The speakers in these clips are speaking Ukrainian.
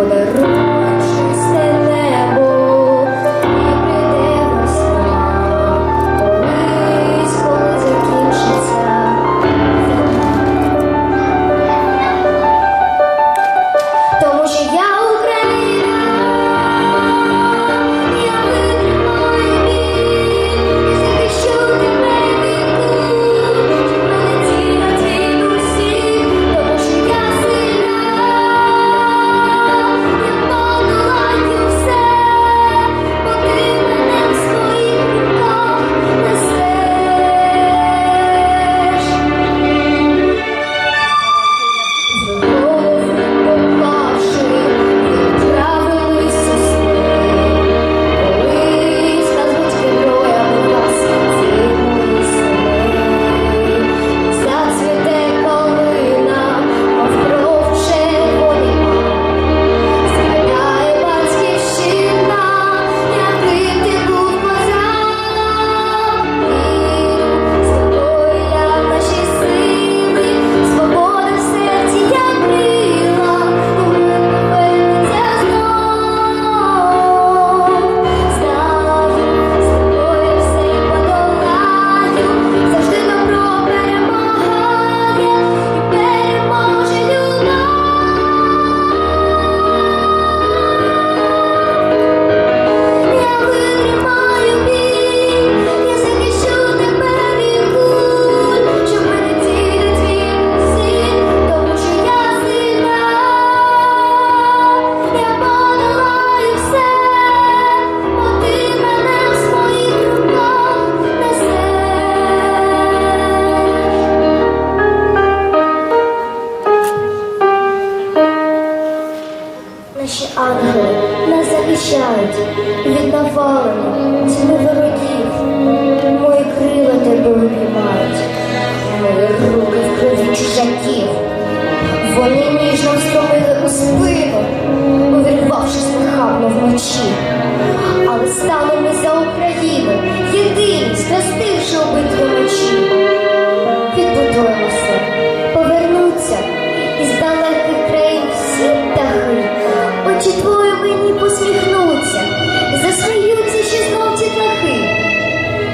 color ангели нас захищають від навалених тьми ворогів. Мої крила тебе обіймають, мої руки в крові чужаків. Вони ніжно встромили у спину, увірвавшись нахабно вночі. Але станемо ми за Україну, єдиність, розстивши обидві мечі.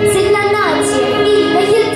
Сильна нація, вільна єдина.